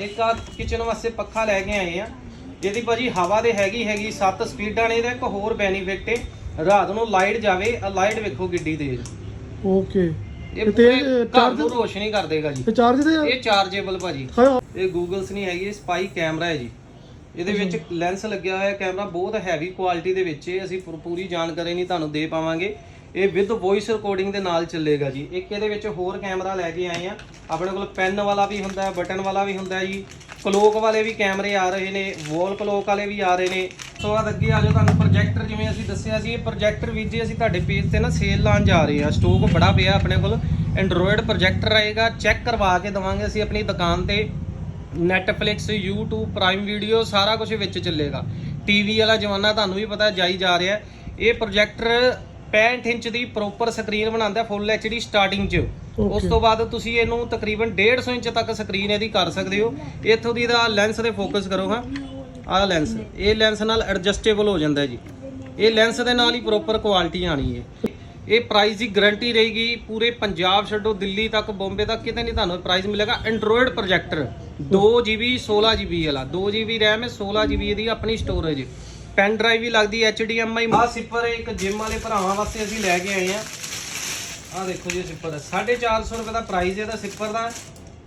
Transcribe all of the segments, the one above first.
ਇੱਕ ਆ ਕਿਚਨ ਵਾਸਤੇ ਪੱਖਾ ਲੈ ਕੇ ਆਏ ਆ। ਇਹਦੀ ਭਾਜੀ ਹਵਾ ਦੇ ਹੈਗੀ ਹੈਗੀ 7 ਸਪੀਡਾਂ ਨੇ ਇਹਦਾ ਇੱਕ ਹੋਰ ਬੈਨੀਫਿਟ ਹੈ ਰਾਤ ਨੂੰ ਲਾਈਟ ਜਾਵੇ ਆ ਲਾਈਟ ਵੇਖੋ ਕਿੱਡੀ ਤੇਜ਼। ਓਕੇ। ਇਹ ਤੇ ਚਾਰਜ ਨੂੰ ਰੋਸ਼ਨੀ ਕਰ ਦੇਗਾ ਜੀ ਤੇ ਚਾਰਜ ਆ? ਇਹ ਚਾਰਜੇਬਲ ਭਾਜੀ। ਇਹ ਗੂਗਲਸ ਨਹੀਂ ਹੈਗੀ ਇਹ ਸਪਾਈ ਕੈਮਰਾ ਹੈ ਜੀ। ਇਹਦੇ ਵਿੱਚ ਲੈਂਸ ਲੱਗਿਆ ਹੋਇਆ ਕੈਮਰਾ ਬਹੁਤ ਹੈਵੀ ਕੁਆਲਿਟੀ ਦੇ ਵਿੱਚ ਹੈ ਅਸੀਂ ਪੂਰੀ ਜਾਣਕਾਰੀ ਨਹੀਂ ਤੁਹਾਨੂੰ ਦੇ ਪਾਵਾਂਗੇ। ਇਹ ਵਿਦ ਵੌਇਸ ਰਿਕਾਰਡਿੰਗ ਦੇ ਨਾਲ ਚੱਲੇਗਾ ਜੀ। ਇੱਕ ਇਹਦੇ ਵਿੱਚ ਹੋਰ ਕੈਮਰਾ ਲੈ ਕੇ ਆਏ ਆ। ਆਪਣੇ ਕੋਲ ਪੈਨ ਵਾਲਾ ਵੀ ਹੁੰਦਾ ਹੈ ਬਟਨ ਵਾਲਾ ਵੀ ਹੁੰਦਾ ਹੈ ਜੀ। ਕਲੋਕ ਵਾਲੇ ਵੀ ਕੈਮਰੇ ਆ ਰਹੇ ਨੇ ਵਾਲ ਕਲੋਕ ਵਾਲੇ ਵੀ ਆ ਰਹੇ ਨੇ। ਤੋਂ ਬਾਅਦ ਅੱਗੇ ਆ ਜਾਓ ਤੁਹਾਨੂੰ ਪ੍ਰੋਜੈਕਟਰ ਜਿਵੇਂ ਅਸੀਂ ਦੱਸਿਆ ਸੀ, ਇਹ ਪ੍ਰੋਜੈਕਟਰ ਵੀ ਜੀ ਅਸੀਂ ਤੁਹਾਡੇ ਪੇਜ ਤੇ ਨਾ ਸੇਲ ਲਾਉਣ ਜਾ ਰਹੇ ਆ। ਸਟਾਕ ਬੜਾ ਪਿਆ ਆਪਣੇ ਕੋਲ। ਐਂਡਰੋਇਡ ਪ੍ਰੋਜੈਕਟਰ ਆਏਗਾ ਚੈੱਕ ਕਰਵਾ ਕੇ ਦਵਾਂਗੇ ਅਸੀਂ ਆਪਣੀ ਦੁਕਾਨ ਤੇ। Netflix, YouTube ਪ੍ਰਾਈਮ ਵੀਡੀਓ ਸਾਰਾ ਕੁਝ ਵਿੱਚ ਚੱਲੇਗਾ। ਟੀਵੀ ਵਾਲਾ ਜ਼ਮਾਨਾ ਤੁਹਾਨੂੰ ਵੀ ਪਤਾ ਜਾਈ ਜਾ ਰਿਹਾ। ਇਹ ਪ੍ਰੋਜੈਕਟਰ 65 ਇੰਚ ਦੀ ਪ੍ਰੋਪਰ ਸਕਰੀਨ ਬਣਾਉਂਦਾ ਫੁੱਲ HD ਸਟਾਰਟਿੰਗ 'ਚ। ਉਸ ਤੋਂ ਬਾਅਦ ਤੁਸੀਂ ਇਹਨੂੰ ਤਕਰੀਬਨ 150 ਇੰਚ ਤੱਕ ਸਕਰੀਨ ਇਹਦੀ ਕਰ ਸਕਦੇ ਹੋ। ਇੱਥੋਂ ਦੀ ਦਾ ਲੈਂਸ ਤੇ ਫੋਕਸ ਕਰੋ ਹਾਂ। ਆਹ ਲੈਂਸ ਇਹ ਲੈਂਸ ਨਾਲ ਐਡਜਸਟੇਬਲ ਹੋ ਜਾਂਦਾ ਜੀ। ਇਹ ਲੈਂਸ ਦੇ ਨਾਲ ਹੀ ਪ੍ਰੋਪਰ ਕੁਆਲਿਟੀ ਆਣੀ ਹੈ। ਇਹ ਪ੍ਰਾਈਸ ਦੀ ਗਾਰੰਟੀ ਰਹੇਗੀ ਪੂਰੇ ਪੰਜਾਬ ਛੱਡੋ ਦਿੱਲੀ ਤੱਕ ਬੰਬੇ ਤੱਕ ਕਿਤੇ ਨਹੀਂ ਤੁਹਾਨੂੰ ਪ੍ਰਾਈਸ ਮਿਲੇਗਾ। ਐਂਡਰੋਇਡ ਪ੍ਰੋਜੈਕਟਰ 2GB 16GB ਵਾਲਾ। 2GB RAM ਹੈ 16GB ਇਹਦੀ ਆਪਣੀ ਸਟੋਰੇਜ ਪੈਨ ਡਰਾਈਵ ਵੀ ਲੱਗਦੀ HDMI ਆ ਸਿਪਰ ਇੱਕ ਜਿਮ ਵਾਲੇ ਭਰਾਵਾਂ ਵਾਸਤੇ ਅਸੀਂ ਲੈ ਕੇ ਆਏ ਆ ਆ ਦੇਖੋ ਜੀ ਸਿਪਰ 450 ਰੁਪਏ ਦਾ ਪ੍ਰਾਈਸ ਇਹਦਾ ਸਿਪਰ ਦਾ।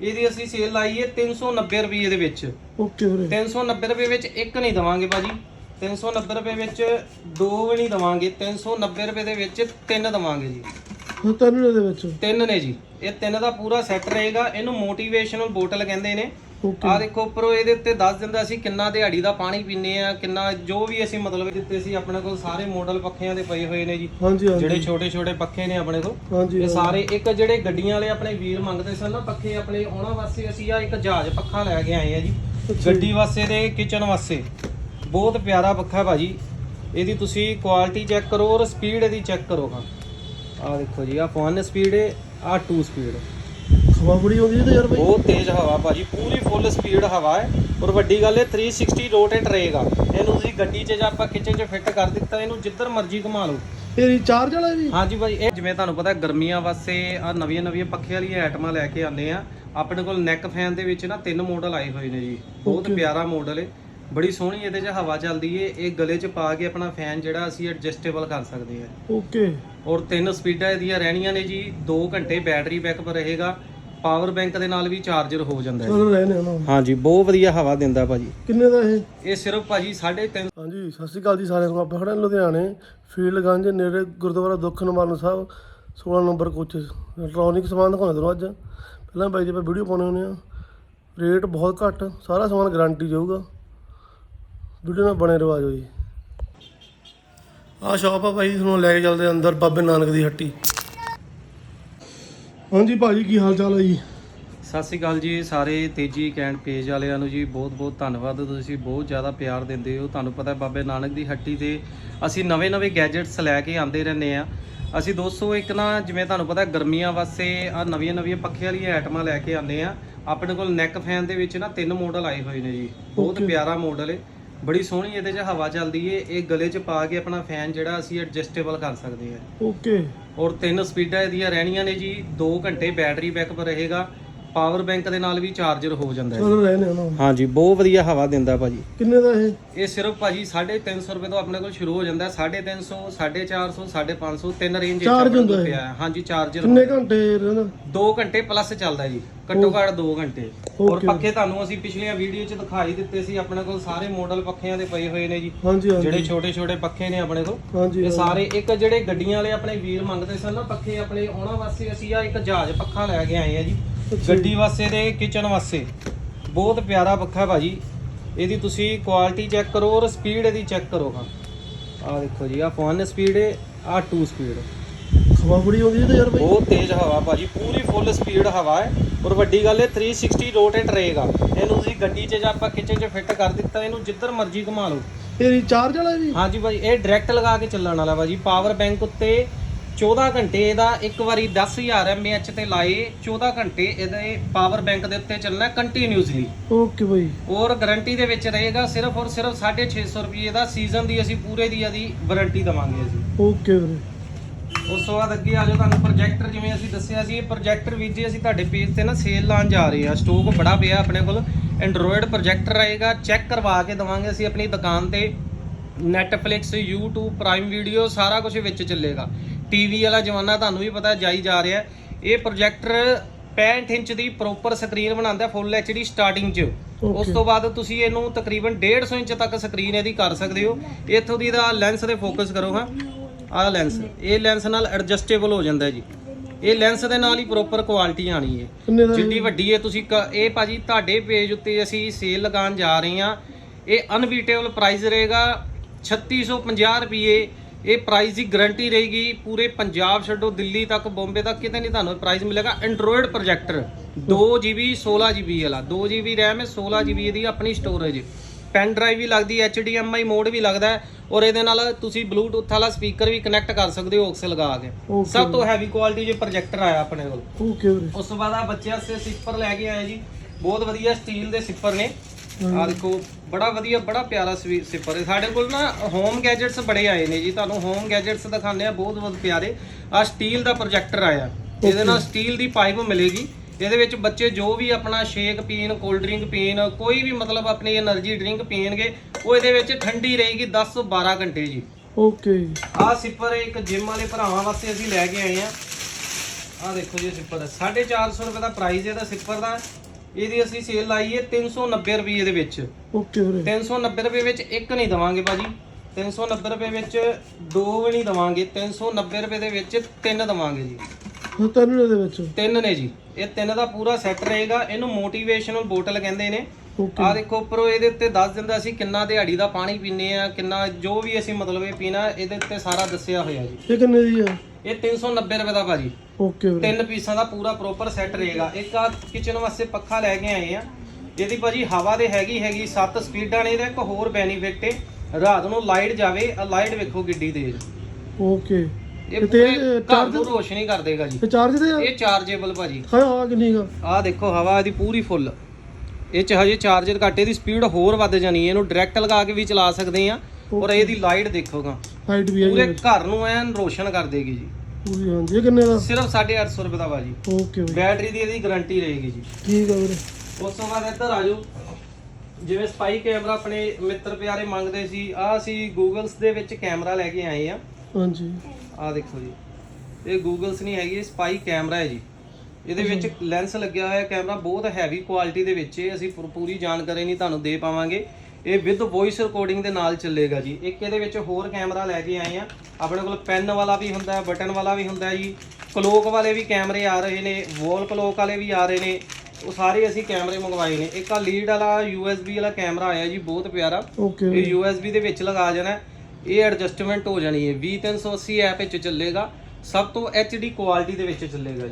ਇਹਦੀ ਅਸੀਂ ਸੇਲ ਲਾਈ ਹੈ 390 ਰੁਪਏ ਦੇ ਵਿੱਚ। ਓਕੇ ਵੀਰੇ। 390 ਰੁਪਏ ਵਿੱਚ ਇੱਕ ਨਹੀਂ ਦਵਾਂਗੇ ਭਾਜੀ। 390 ਰੁਪਏ ਵਿੱਚ ਦੋ ਵੀ ਨਹੀਂ ਦਵਾਂਗੇ। 390 ਰੁਪਏ ਦੇ ਵਿੱਚ ਤਿੰਨ ਦਵਾਂਗੇ ਜੀ। ਵਿੱਚ? ਤਿੰਨ ਨੇ ਜੀ। ਇਹ ਤਿੰਨ ਦਾ ਪੂਰਾ ਸੈੱਟ ਰਹੇਗਾ। ਇਹਨੂੰ ਮੋਟੀਵੇਸ਼ਨਲ ਬੋਟਲ ਕਹਿੰਦੇ ਨੇ। ਆਹ ਦੇਖੋ ਉੱਪਰੋਂ ਇਹਦੇ ਉੱਤੇ ਦੱਸ ਦਿੰਦਾ ਅਸੀਂ ਕਿੰਨਾ ਦਿਹਾੜੀ ਦਾ ਪਾਣੀ ਪੀਨੇ ਆ ਕਿੰਨਾ ਜੋ ਵੀ ਅਸੀਂ ਮਤਲਬ ਦਿੱਤੇ ਸੀ ਆਪਣੇ ਕੋਲ ਸਾਰੇ ਮਾਡਲ ਪੱਖਿਆਂ ਦੇ ਪਏ ਹੋਏ ਨੇ ਜੀ। ਹਾਂਜੀ ਹਾਂਜੀ। ਜਿਹੜੇ ਛੋਟੇ ਛੋਟੇ ਪੱਖੇ ਨੇ ਆਪਣੇ ਕੋਲ। ਇਹ ਸਾਰੇ ਇੱਕ ਜਿਹੜੇ ਗੱਡੀਆਂ ਵਾਲੇ ਆਪਣੇ ਵੀਰ ਮੰਗਦੇ ਸਨ ਨਾ ਪੱਖੇ ਆਪਣੇ ਉਹਨਾਂ ਵਾਸਤੇ ਅਸੀਂ ਆ ਇੱਕ ਜਹਾਜ਼ ਪੱਖਾ ਲੈ ਕੇ ਆਏ ਆ ਜੀ। ਗੱਡੀ ਵਾਸਤੇ ਤੇ ਕਿਚਨ ਵਾਸਤੇ। ਬਹੁਤ ਪਿਆਰਾ ਪੱਖਾ ਭਾਜੀ। ਇਹਦੀ ਤੁਸੀਂ ਕੁਆਲਿਟੀ ਚੈੱਕ ਕਰੋ ਔਰ ਸਪੀਡ ਇਹਦੀ ਚੈੱਕ ਕਰੋ ਹਾਂ। ਆ ਦੇਖੋ ਜੀ ਆ 1 ਸਪੀਡ ਹੈ ਆ 2 ਸਪੀਡ ਹਵਾ ਬੜੀ ਆਉਂਦੀ ਹੈ ਤੇ ਯਾਰ ਬਾਈ। ਬਹੁਤ ਤੇਜ਼ ਹਵਾ ਭਾਜੀ ਪੂਰੀ ਫੁੱਲ ਸਪੀਡ ਹਵਾ ਹੈ। ਔਰ ਵੱਡੀ ਗੱਲ ਹੈ 360 ਰੋਟੇਟ ਰਹੇਗਾ ਇਹਨੂੰ ਤੁਸੀਂ ਗੱਡੀ 'ਚ ਜਾਂ ਆਪਾਂ ਕਿਚਨ 'ਚ ਫਿੱਟ ਕਰ ਦਿੱਤਾ ਇਹਨੂੰ ਜਿੱਧਰ ਮਰਜ਼ੀ ਘੁਮਾ ਲਓ। ਇਹ ਰੀਚਾਰਜ ਵਾਲਾ ਵੀ? ਹਾਂਜੀ ਭਾਈ ਇਹ ਜਿਵੇਂ ਤੁਹਾਨੂੰ ਪਤਾ ਗਰਮੀਆਂ ਵਾਸਤੇ ਆ ਨਵੀਆਂ ਨਵੀਆਂ ਪੱਖੇ ਵਾਲੀਆਂ ਆਈਟਮਾਂ ਲੈ ਕੇ ਆਉਂਦੇ ਆ। ਆਪਣੇ ਕੋਲ ਨੈਕ ਫੈਨ ਦੇ ਵਿੱਚ ਨਾ ਤਿੰਨ ਮਾਡਲ ਆਏ ਹੋਏ ਨੇ ਜੀ। ਬਹੁਤ. ਪਿਆਰਾ ਮਾਡਲ ਹੈ ਬੜੀ ਸੋਹਣੀ ਇਹਦੇ 'ਚ ਹਵਾ ਚੱਲਦੀ ਏ। ਇਹ ਗਲੇ 'ਚ ਪਾ ਕੇ ਆਪਣਾ ਫੈਨ ਜਿਹੜਾ ਅਸੀਂ ਐਡਜਸਟੇਬਲ ਕਰ ਸਕਦੇ ਹਾਂ ਓਕੇ ਔਰ ਤਿੰਨ ਸਪੀਡਾਂ ਇਹਦੀਆਂ ਰਹਿਣੀਆਂ ਨੇ ਜੀ। 2 ਘੰਟੇ ਬੈਟਰੀ ਬੈਕਅਪ ਰਹੇਗਾ। ਪਾਵਰ ਬੈਂਕ ਦੇ ਨਾਲ ਵੀ ਚਾਰਜਰ ਹੋ ਜਾਂਦਾ ਹੈ ਚਲ ਰਹੇ ਨੇ। ਉਹਨਾਂ ਹਾਂਜੀ ਬਹੁਤ ਵਧੀਆ ਹਵਾ ਦਿੰਦਾ ਭਾਜੀ। ਕਿੰਨੇ ਦਾ ਇਹ? ਇਹ ਸਿਰਫ ਭਾਜੀ 3.5 ਹਾਂਜੀ ਸਤਿ ਸ਼੍ਰੀ ਅਕਾਲ ਜੀ ਸਾਰਿਆਂ ਨੂੰ। ਆਪਾਂ ਖੜੇ ਹਾਂ ਲੁਧਿਆਣੇ ਫੀਲਡ ਗੰਜ ਨੇੜੇ gurdwara Dukh Niwaran Sahib 16 number coach. Electronic ਸਮਾਨ ਦਿਖਾਉਂਦੇ ਤੁਹਾਨੂੰ ਅੱਜ। ਪਹਿਲਾਂ ਬਾਈ ਜੀ ਆਪਾਂ ਵੀਡੀਓ ਪਾਉਣੇ ਹੁੰਦੇ ਆ ਰੇਟ ਬਹੁਤ ਘੱਟ ਸਾਰਾ ਸਮਾਨ ਗਾਰੰਟੀ ਜਾਊਗਾ। ਵੀਡੀਓ ਨਾਲ ਬਣੇ ਰਵਾਜ ਹੋਈ। ਆਹ ਸ਼ਾਪ ਆ ਭਾਈ ਤੁਹਾਨੂੰ ਲੈ ਕੇ ਚੱਲਦੇ ਆ ਅੰਦਰ ਬਾਬੇ ਨਾਨਕ ਦੀ ਹੱਟੀ। ਹਾਂਜੀ ਭਾਜੀ ਕੀ ਹਾਲ ਚਾਲ ਹੈ ਜੀ? ਸਤਿ ਸ਼੍ਰੀ ਅਕਾਲ ਜੀ ਸਾਰੇ ਤੇਜੀ ਕੈਂਡ ਪੇਜ ਵਾਲਿਆਂ ਨੂੰ ਜੀ ਬਹੁਤ-ਬਹੁਤ ਧੰਨਵਾਦ। ਤੁਸੀਂ ਬਹੁਤ ਜ਼ਿਆਦਾ ਪਿਆਰ ਦਿੰਦੇ ਹੋ। ਤੁਹਾਨੂੰ ਪਤਾ ਬਾਬੇ ਨਾਨਕ ਦੀ ਹੱਟੀ ਤੇ ਅਸੀਂ ਨਵੇਂ-ਨਵੇਂ ਗੈਜਟਸ ਲੈ ਕੇ ਆਉਂਦੇ ਰਹਿੰਦੇ ਆ ਅਸੀਂ ਦੋਸਤੋ ਇੱਕ ਨਾ ਜਿਵੇਂ ਤੁਹਾਨੂੰ ਪਤਾ ਗਰਮੀਆਂ ਵਾਸਤੇ ਆ ਨਵੀਆਂ-ਨਵੀਆਂ ਪੱਖੇ ਵਾਲੀਆਂ ਆਈਟਮਾਂ ਲੈ ਕੇ ਆਉਂਦੇ ਆ ਆਪਣੇ ਕੋਲ ਨੈਕ ਫੈਨ ਦੇ ਵਿੱਚ ਨਾ ਤਿੰਨ ਮਾਡਲ ਆਏ ਹੋਏ ਨੇ ਜੀ। ਬਹੁਤ. ਪਿਆਰਾ ਮਾਡਲ ਹੈ ਬੜੀ ਸੋਹਣੀ ਇਹਦੇ 'ਚ ਹਵਾ ਚੱਲਦੀ ਏ ਇਹ ਗਲੇ 'ਚ ਪਾ ਕੇ ਆਪਣਾ ਫੈਨ ਜਿਹੜਾ ਅਸੀਂ ਐਡਜਸਟੇਬਲ ਕਰ ਸਕਦੇ ਹਾਂ ਓਕੇ ਔਰ ਤਿੰਨ ਸਪੀਡਾਂ ਇਹਦੀਆਂ ਰਹਿਣੀਆਂ ਨੇ ਜੀ 2 ਘੰਟੇ ਬੈਟਰੀ ਬੈਕਅਪ ਰਹੇਗਾ। ਪਾਵਰ ਬੈਂਕ ਦੇ ਨਾਲ ਵੀ ਚਾਰਜਰ ਹੋ ਜਾਂਦਾ ਹੈ ਚਲ ਰਹੇ ਨੇ ਉਹਨਾਂ ਹਾਂਜੀ ਬਹੁਤ ਵਧੀਆ ਹਵਾ ਦਿੰਦਾ ਭਾਜੀ। ਕਿੰਨੇ ਦਾ ਇਹ? ਇਹ ਸਿਰਫ ਭਾਜੀ 350 ਰੁਪਏ ਤੋਂ ਆਪਣੇ ਕੋਲ ਸ਼ੁਰੂ ਹੋ ਜਾਂਦਾ ਹੈ। 350 450 550 ਤਿੰਨ ਰੇਂਜ ਆਪਣੇ ਹੁੰਦਾ ਕੋਲ ਹੈ? ਪਿਆ ਹੈ। ਹਾਂਜੀ ਚਾਰਜਰ ਕਿੰਨੇ ਘੰਟੇ ਰਹਿੰਦਾ? 2 ਘੰਟੇ ਪਲੱਸ ਚੱਲਦਾ ਜੀ। ਘੱਟੋ ਘੱਟ 2 ਘੰਟੇ। ਔਰ Okay. ਪੱਖੇ ਤੁਹਾਨੂੰ ਅਸੀਂ ਪਿਛਲੀਆਂ ਵੀਡੀਓ 'ਚ ਦਿਖਾਈ ਦਿੱਤੇ ਸੀ। ਆਪਣੇ ਕੋਲ ਸਾਰੇ ਮਾਡਲ ਪੱਖਿਆਂ ਦੇ ਪਏ ਹੋਏ ਨੇ ਜੀ। ਹਾਂਜੀ ਹਾਂਜੀ। ਜਿਹੜੇ ਛੋਟੇ ਛੋਟੇ ਪੱਖੇ ਨੇ ਆਪਣੇ ਕੋਲ। ਹਾਂਜੀ ਇਹ ਸਾਰੇ ਇੱਕ ਜਿਹੜੇ ਗੱਡੀਆਂ ਵਾਲੇ ਆਪਣੇ ਵੀਰ ਮੰਗਦੇ ਸਨ ਨਾ ਪੱਖੇ ਆਪਣੇ ਉਹਨਾਂ ਵਾਸਤੇ ਅਸੀਂ ਆ ਇੱਕ ਜਹਾਜ਼ ਪੱਖਾ ਲੈ ਕੇ ਆਏ ਆ ਜੀ। ਗੱਡੀ ਵਾਸਤੇ ਤੇ ਕਿਚਨ ਵਾਸਤੇ। ਬਹੁਤ ਪਿਆਰਾ ਪੱਖਾ ਭਾਜੀ। ਇਹਦੀ ਤੁਸੀਂ ਕੁਆਲਿਟੀ ਚੈੱਕ ਕਰੋ ਔਰ ਸਪੀਡ ਇਹਦੀ ਚੈੱਕ ਕਰੋ ਹਾਂ। ਆਹ ਦੇਖੋ ਜੀ ਆ 1 ਸਪੀਡ ਹੈ ਆ 2 ਸਪੀਡ ਹਵਾ ਬੜੀ ਆਉਂਦੀ ਹੈ ਤੇ ਯਾਰ ਬਾਈ। ਬਹੁਤ ਤੇਜ਼ ਹਵਾ ਭਾਜੀ ਪੂਰੀ ਫੁੱਲ ਸਪੀਡ ਹਵਾ ਹੈ। ਔਰ ਵੱਡੀ ਗੱਲ ਹੈ 360 ਰੋਟੇਟ ਰਹੇਗਾ ਇਹਨੂੰ ਤੁਸੀਂ ਗੱਡੀ 'ਚ ਜਾਂ ਆਪਾਂ ਕਿਚਨ 'ਚ ਫਿੱਟ ਕਰ ਦਿੱਤਾ ਇਹਨੂੰ ਜਿੱਧਰ ਮਰਜ਼ੀ ਘੁਮਾ ਲਓ। ਇਹ ਰੀਚਾਰਜ ਵਾਲਾ ਵੀ? ਹਾਂਜੀ ਭਾਜੀ ਇਹ ਡਾਇਰੈਕਟ ਲਗਾ ਕੇ ਚੱਲਣ ਵਾਲਾ ਭਾਜੀ ਪਾਵਰ ਬੈਂਕ ਉੱਤੇ 14 ਘੰਟੇ ਇਹਦਾ ਇੱਕ ਵਾਰੀ 10000 ਐਮਏਐਚ ਤੇ ਲਾਏ 14 ਘੰਟੇ ਇਹਦੇ ਪਾਵਰ ਬੈਂਕ ਦੇ ਉੱਤੇ ਚੱਲਣਾ ਕੰਟੀਨਿਊਸਲੀ ਓਕੇ ਬਾਈ। ਔਰ ਗਾਰੰਟੀ ਦੇ ਵਿੱਚ ਰਹੇਗਾ ਸਿਰਫ ਔਰ ਸਿਰਫ 650 ਰੁਪਏ ਦਾ ਸੀਜ਼ਨ ਦੀ ਅਸੀਂ ਪੂਰੇ ਦੀ ਇਹਦੀ ਵਾਰੰਟੀ ਦਵਾਂਗੇ ਅਸੀਂ। ਓਕੇ ਵੀਰੇ। ਉਸ ਤੋਂ ਬਾਅਦ ਅੱਗੇ ਆ ਜਾਓ ਤੁਹਾਨੂੰ ਪ੍ਰੋਜੈਕਟਰ ਜਿਵੇਂ ਅਸੀਂ ਦੱਸਿਆ ਸੀ ਇਹ ਪ੍ਰੋਜੈਕਟਰ ਵੀ ਜੀ ਅਸੀਂ ਤੁਹਾਡੇ ਪੇਜ ਤੇ ਨਾ ਸੇਲ ਲਾਉਣ ਜਾ ਰਹੇ ਆ ਸਟਾਕ ਬੜਾ ਪਿਆ ਆਪਣੇ ਕੋਲ। ਐਂਡਰੋਇਡ ਪ੍ਰੋਜੈਕਟਰ ਆਏਗਾ ਚੈੱਕ ਕਰਵਾ ਕੇ ਦਵਾਂਗੇ ਅਸੀਂ ਆਪਣੀ ਦੁਕਾਨ ਤੇ। Netflix YouTube Prime Video ਸਾਰਾ ਕੁਝ ਵਿੱਚ ਚੱਲੇਗਾ। ਟੀਵੀ ਵਾਲਾ ਜ਼ਮਾਨਾ ਤੁਹਾਨੂੰ ਵੀ ਪਤਾ ਜਾਈ ਜਾ ਰਿਹਾ। ਇਹ ਪ੍ਰੋਜੈਕਟਰ 65 ਇੰਚ ਦੀ ਪ੍ਰੋਪਰ ਸਕਰੀਨ ਬਣਾਉਂਦਾ ਫੁੱਲ ਐਚਡੀ ਸਟਾਰਟਿੰਗ 'ਚ। ਉਸ ਤੋਂ ਬਾਅਦ ਤੁਸੀਂ ਇਹਨੂੰ ਤਕਰੀਬਨ 150 ਇੰਚ ਤੱਕ ਸਕਰੀਨ ਇਹਦੀ ਕਰ ਸਕਦੇ ਹੋ। ਇੱਥੋਂ ਦੀ ਦਾ ਲੈਂਸ ਤੇ ਫੋਕਸ ਕਰੋ ਹਾਂ। ਆਹ ਲੈਂਸ ਇਹ ਲੈਂਸ ਨਾਲ ਐਡਜਸਟੇਬਲ ਹੋ ਜਾਂਦਾ ਜੀ। ਇਹ ਲੈਂਸ ਦੇ ਨਾਲ ਹੀ ਪ੍ਰੋਪਰ ਕੁਆਲਿਟੀ ਆਣੀ ਹੈ। ਜਿੱਡੀ ਵੱਡੀ ਹੈ ਤੁਸੀਂ ਇਹ ਭਾਜੀ ਤੁਹਾਡੇ ਪੇਜ ਉੱਤੇ ਅਸੀਂ ਸੇਲ ਲਗਾਉਣ ਜਾ ਰਹੇ ਹਾਂ। ਇਹ ਅਨਬੀਟੇਬਲ ਪ੍ਰਾਈਸ ਰਹੇਗਾ 3650 ਰੁਪਏ। ਇਹ ਪ੍ਰਾਈਸ ਦੀ ਗਾਰੰਟੀ ਰਹੇਗੀ ਪੂਰੇ ਪੰਜਾਬ ਛੱਡੋ ਦਿੱਲੀ ਤੱਕ ਬੰਬੇ ਤੱਕ ਕਿਤੇ ਨਹੀਂ ਤੁਹਾਨੂੰ ਪ੍ਰਾਈਸ ਮਿਲੇਗਾ। ਐਂਡਰੋਇਡ ਪ੍ਰੋਜੈਕਟਰ 2GB 16GB ਵਾਲਾ। 2GB RAM ਹੈ 16GB ਇਹਦੀ ਆਪਣੀ ਸਟੋਰੇਜ ਪੈਨ ਡਰਾਈਵ ਵੀ ਲੱਗਦੀ ਹੈ HDMI ਮੋਡ ਵੀ ਲੱਗਦਾ ਹੈ ਔਰ ਇਹਦੇ ਨਾਲ ਤੁਸੀਂ ਬਲੂਟੁੱਥ ਵਾਲਾ ਸਪੀਕਰ ਵੀ ਕਨੈਕਟ ਕਰ ਸਕਦੇ ਹੋ ਆਕਸ ਲਗਾ ਕੇ. ਸਭ ਤੋਂ ਹੈਵੀ ਕੁਆਲਿਟੀ ਜੇ ਪ੍ਰੋਜੈਕਟਰ ਆਇਆ ਆਪਣੇ ਕੋਲ। ਓਕੇ ਉਸ ਤੋਂ ਬਾਅਦ ਆ ਬੱਚਿਆਂ ਵਾਸਤੇ ਸਿੱਪਰ ਲੈ ਕੇ ਆਏ ਜੀ। ਬਹੁਤ ਵਧੀਆ ਸਟੀਲ ਦੇ ਸਿੱਪਰ ਨੇ। ਆ ਦੇਖੋ ਬੜਾ ਵਧੀਆ ਬੜਾ ਪਿਆਰਾ ਸਿਪਰ ਹੈ। ਸਾਡੇ ਕੋਲ ਨਾ ਹੋਮ ਗੈਜਟਸ ਬੜੇ ਆਏ ਨੇ ਜੀ। ਤੁਹਾਨੂੰ ਹੋਮ ਗੈਜਟਸ ਦਿਖਾਉਂਦੇ ਆ ਬਹੁਤ ਬਹੁਤ ਪਿਆਰੇ। ਆ ਸਟੀਲ ਦਾ ਪ੍ਰੋਜੈਕਟਰ ਆਇਆ। ਇਹਦੇ ਨਾਲ ਸਟੀਲ ਦੀ ਪਾਈਪ ਮਿਲੇਗੀ। ਇਹਦੇ ਵਿੱਚ ਬੱਚੇ ਜੋ ਵੀ ਆਪਣਾ ਸ਼ੇਕ ਪੀਣ ਕੋਲਡ ਡਰਿੰਕ ਪੀਣ ਕੋਈ ਵੀ ਮਤਲਬ ਆਪਣੀ એનર્ਜੀ ਡਰਿੰਕ ਪੀਣਗੇ ਉਹ ਇਹਦੇ ਵਿੱਚ ਠੰਡੀ ਰਹੇਗੀ 10 ਤੋਂ 12 ਘੰਟੇ ਜੀ। ਓਕੇ ਆ ਸਿਪਰ ਇੱਕ ਜਿਮ ਵਾਲੇ ਭਰਾਵਾਂ ਵਾਸਤੇ ਅਸੀਂ ਲੈ ਕੇ ਆਏ ਆ ਆ ਦੇਖੋ ਜੀ ਸਿਪਰ 450 ਰੁਪਏ ਦਾ ਪ੍ਰਾਈਸ ਇਹਦਾ ਸਿਪਰ ਦਾ। ਇਹਦੀ ਅਸੀਂ ਸੇਲ ਲਾਈ ਹੈ 390 ਰੁਪਏ ਦੇ ਵਿੱਚ। ਓਕੇ ਵੀਰੇ। 390 ਰੁਪਏ ਵਿੱਚ ਇੱਕ ਨਹੀਂ ਦਵਾਂਗੇ ਭਾਜੀ। 390 ਰੁਪਏ ਵਿੱਚ ਦੋ ਵੀ ਨਹੀਂ ਦਵਾਂਗੇ। 390 ਰੁਪਏ ਦੇ ਵਿੱਚ ਤਿੰਨ ਦਵਾਂਗੇ ਜੀ। ਹਾਂ ਤੈਨੂੰ ਦੇ ਵਿੱਚ? ਤਿੰਨ ਨੇ ਜੀ। ਇਹ ਤਿੰਨ ਦਾ ਪੂਰਾ ਸੈੱਟ ਰਹੇਗਾ। ਇਹਨੂੰ ਮੋਟੀਵੇਸ਼ਨਲ ਬੋਟਲ ਕਹਿੰਦੇ ਨੇ। ਆਹ ਦੇਖੋ ਉੱਪਰੋਂ ਇਹਦੇ ਉੱਤੇ ਦੱਸ ਦਿੰਦਾ ਅਸੀਂ ਕਿੰਨਾ ਦਿਹਾੜੀ ਦਾ ਪਾਣੀ ਪੀਨੇ ਆ ਕਿੰਨਾ ਜੋ ਵੀ ਅਸੀਂ ਮਤਲਬ ਇਹ ਪੀਣਾ ਇਹਦੇ ਉੱਤੇ ਸਾਰਾ ਦੱਸਿਆ ਹੋਇਆ ਜੀ। ਇਹ ਕਿੰਨੇ ਦੀ ਆ? ਇਹ 390 ਰੁਪਏ ਦਾ ਭਾਜੀ। ਓਕੇ ਵੀਰੇ। ਤਿੰਨ ਪੀਸਾਂ ਦਾ ਪੂਰਾ ਪ੍ਰੋਪਰ ਸੈੱਟ ਰਹੇਗਾ। ਇੱਕ ਆ ਕਿਚਨ ਵਾਸਤੇ ਪੱਖਾ ਲੈ ਕੇ ਆਏ ਆ। ਇਹਦੀ ਭਾਜੀ ਹਵਾ ਦੇ ਹੈਗੀ ਹੈਗੀ 7 ਸਪੀਡਾਂ ਨੇ ਇਹਦਾ। ਇੱਕ ਹੋਰ ਬੈਨੀਫਿਟ ਹੈ ਰਾਤ ਨੂੰ ਲਾਈਟ ਜਾਵੇ ਆ ਲਾਈਟ ਵੇਖੋ ਕਿੱਡੀ ਤੇਜ਼। ਓਕੇ। ਇਹ ਤੇ ਚਾਰਜ ਰੋਸ਼ਨੀ ਕਰ ਦੇਗਾ ਜੀ। ਤੇ ਚਾਰਜ ਤੇ ਆ? ਇਹ ਚਾਰਜੇਬਲ ਭਾਜੀ। ਹਾਂ ਆ ਕਿੰਨੀ ਗਾ ਆਹ ਦੇਖੋ ਹਵਾ ਇਹਦੀ ਪੂਰੀ ਫੁੱਲ ਇਹ ਚ ਹਜੇ ਚਾਰਜਰ ਘੱਟ ਇਹਦੀ ਸਪੀਡ ਹੋਰ ਵੱਧ ਜਾਣੀ ਹੈ। ਇਹਨੂੰ ਡਾਇਰੈਕਟ ਲਗਾ ਕੇ ਵੀ ਚਲਾ ਸਕਦੇ ਆ ਔਰ ਇਹਦੀ ਲਾਈਟ ਦੇਖੋਗਾ। ਹਾਈਟ ਵੀ ਪੂਰੇ ਹੈ ਘਰ ਨੂੰ ਐਨ ਰੋਸ਼ਨ ਕਰ ਦੇਗੀ ਜੀ। ਪੂਰੀ ਹਾਂਜੀ ਇਹ ਕਿੰਨੇ ਦਾ? ਸਿਰਫ 850 ਰੁਪਏ ਦਾ ਭਾਜੀ ਓਕੇ ਵੀਰੇ ਬੈਟਰੀ ਦੀ ਇਹਦੀ ਗਾਰੰਟੀ ਰਹੇਗੀ ਜੀ। ਠੀਕ ਆ ਵੀਰੇ। ਉਸ ਤੋਂ ਬਾਅਦ ਇੱਧਰ ਆਜੋ ਜਿਵੇਂ ਸਪਾਈ ਕੈਮਰਾ ਆਪਣੇ ਮਿੱਤਰ ਪਿਆਰੇ ਮੰਗਦੇ ਸੀ ਆ ਅਸੀਂ ਗੂਗਲਸ ਦੇ ਵਿੱਚ ਕੈਮਰਾ ਲੈ ਕੇ ਆਏ ਆ। ਹਾਂਜੀ। ਆ ਦੇਖੋ ਜੀ। ਇਹ ਗੂਗਲਸ ਨਹੀਂ ਹੈਗੀ ਇਹ ਸਪਾਈ ਕੈਮਰਾ ਹੈ ਜੀ। ਇਹਦੇ ਵਿੱਚ ਲੈਂਸ ਲੱਗਿਆ ਹੋਇਆ ਕੈਮਰਾ ਬਹੁਤ ਹੈਵੀ ਕੁਆਲਿਟੀ ਦੇ ਵਿੱਚ ਹੈ। ਅਸੀਂ ਪੂਰੀ ਜਾਣਕਾਰੀ ਨਹੀਂ ਤੁਹਾਨੂੰ ਦੇ ਪਾਵਾਂਗੇ। ਇਹ ਵਿਦ ਵੌਇਸ ਰਿਕਾਰਡਿੰਗ ਦੇ ਨਾਲ ਚੱਲੇਗਾ ਜੀ। ਇੱਕ ਇਹਦੇ ਵਿੱਚ ਹੋਰ ਕੈਮਰਾ ਲੈ ਕੇ ਆਏ ਆ। ਆਪਣੇ ਕੋਲ ਪੈਨ ਵਾਲਾ ਵੀ ਹੁੰਦਾ ਹੈ ਬਟਨ ਵਾਲਾ ਵੀ ਹੁੰਦਾ ਹੈ ਜੀ। ਕਲੋਕ ਵਾਲੇ ਵੀ ਕੈਮਰੇ ਆ ਰਹੇ ਨੇ ਵਾਲ ਕਲੋਕ ਵਾਲੇ ਵੀ ਆ ਰਹੇ ਨੇ। ਉਹ ਸਾਰੇ ਅਸੀਂ ਕੈਮਰੇ ਮੰਗਵਾਏ ਨੇ। ਇੱਕ ਆ ਲੀਡ ਵਾਲਾ USB ਵਾਲਾ ਕੈਮਰਾ ਆਇਆ ਜੀ ਬਹੁਤ ਪਿਆਰਾ। ਇਹ USB ਦੇ ਵਿੱਚ ਲਗਾ ਜਾਣਾ। ਇਹ ਐਡਜਸਟਮੈਂਟ ਹੋ ਜਾਣੀ ਹੈ। 20380 ਐਪ ਵਿੱਚ ਚੱਲੇਗਾ। ਸਭ ਤੋਂ HD ਕੁਆਲਿਟੀ ਦੇ ਵਿੱਚ ਚੱਲੇਗਾ